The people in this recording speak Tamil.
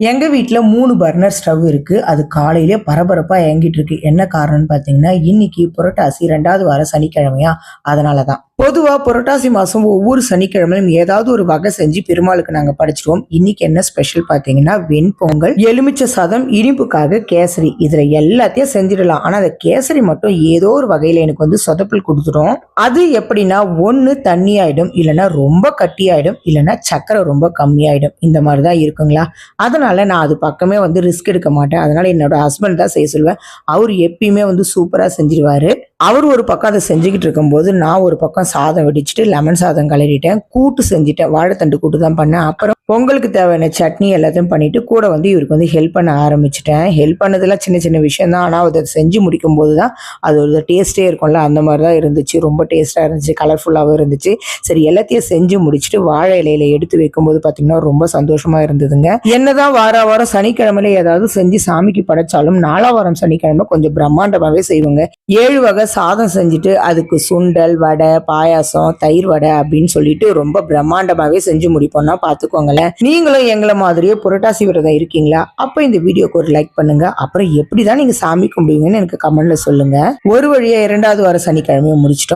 எங்கள் வீட்டில் மூணு பர்னர் ஸ்டவ் இருக்குது அது காலையிலே பரபரப்பாக இயங்கிட்டு இருக்கு. என்ன காரணம்னு பார்த்தீங்கன்னா, இன்னைக்கு புரட்டாசி ரெண்டாவது வாரம் சனிக்கிழமையா, அதனால தான். பொதுவா புரட்டாசி மாசம் ஒவ்வொரு சனிக்கிழமையும் ஏதாவது ஒரு வகை செஞ்சு பெருமாளுக்கு நாங்க படைச்சிடுவோம். இன்னைக்கு என்ன ஸ்பெஷல் பார்த்தீங்கன்னா, வெண்பொங்கல், எலுமிச்சை சாதம், இனிப்புக்காக கேசரி. இதுல எல்லாத்தையும் செஞ்சிடலாம். ஆனா அந்த கேசரி மட்டும் ஏதோ ஒரு வகையில எனக்கு வந்து சொதப்பல் கொடுத்துடும் அது எப்படின்னா, ஒண்ணு தண்ணி ஆயிடும், இல்லைன்னா ரொம்ப கட்டியாயிடும், இல்லைன்னா சர்க்கரை ரொம்ப கம்மியாயிடும். இந்த மாதிரி தான் இருக்குங்களா? அதனால நான் அது பக்கமே வந்து ரிஸ்க் எடுக்க மாட்டேன். அதனால என்னோட ஹஸ்பண்ட் தான் செய்ய சொல்லுவேன். அவர் எப்பயுமே வந்து சூப்பரா செஞ்சுருவாரு. அவர் ஒரு பக்கம் அதை செஞ்சுக்கிட்டு இருக்கும்போது, நான் ஒரு பக்கம் சாதம் வெடிச்சிட்டு லெமன் சாதம் கலரிட்டேன் கூட்டு செஞ்சிட்டேன் வாழைத்தண்டு கூட்டு தான் பண்ணேன். அப்புறம் பொங்கலுக்கு தேவையான சட்னி எல்லாத்தையும் பண்ணிட்டு, கூட வந்து இவருக்கு வந்து ஹெல்ப் பண்ண ஆரம்பிச்சிட்டேன் ஹெல்ப் பண்ணதெல்லாம் சின்ன சின்ன விஷயம் தான். ஆனால் அதை செஞ்சு முடிக்கும்போது தான் அது ஒரு டேஸ்ட்டே இருக்கும்ல, அந்த மாதிரி தான் இருந்துச்சு. ரொம்ப டேஸ்ட்டாக இருந்துச்சு. கலர்ஃபுல்லாகவும் இருந்துச்சு. சரி எல்லாத்தையும் செஞ்சு முடிச்சுட்டு வாழை இலையில எடுத்து வைக்கும்போது பார்த்தீங்கன்னா, ரொம்ப சந்தோஷமா இருந்ததுங்க. என்னதான் வார வாரம் சனிக்கிழமையில ஏதாவது செஞ்சு சாமிக்கு படைச்சாலும், 4ஆம் வாரம் சனிக்கிழமை கொஞ்சம் பிரம்மாண்டமாகவே செய்வோங்க. ஏழு வகை சாதம் செஞ்சுட்டு, அதுக்கு சுண்டல், வடை, பாயாசம், தயிர் வடை அப்படின்னு சொல்லிட்டு ரொம்ப பிரம்மாண்டமாகவே செஞ்சு முடிப்போம்னா பார்த்துக்கோங்களேன். நீங்களும் எங்களை மாதிரியே புரட்டாசி விரதம் இருக்கீங்களா? அப்ப இந்த வீடியோக்கு ஒரு லைக் பண்ணுங்க. அப்புறம் எப்படிதான் நீங்க சாமி கும்பிடுவீங்கன்னு எனக்கு கமெண்ட்ல சொல்லுங்க. ஒரு வழியா இரண்டாவது வார சனிக்கிழமையை முடிச்சிட்டோம்.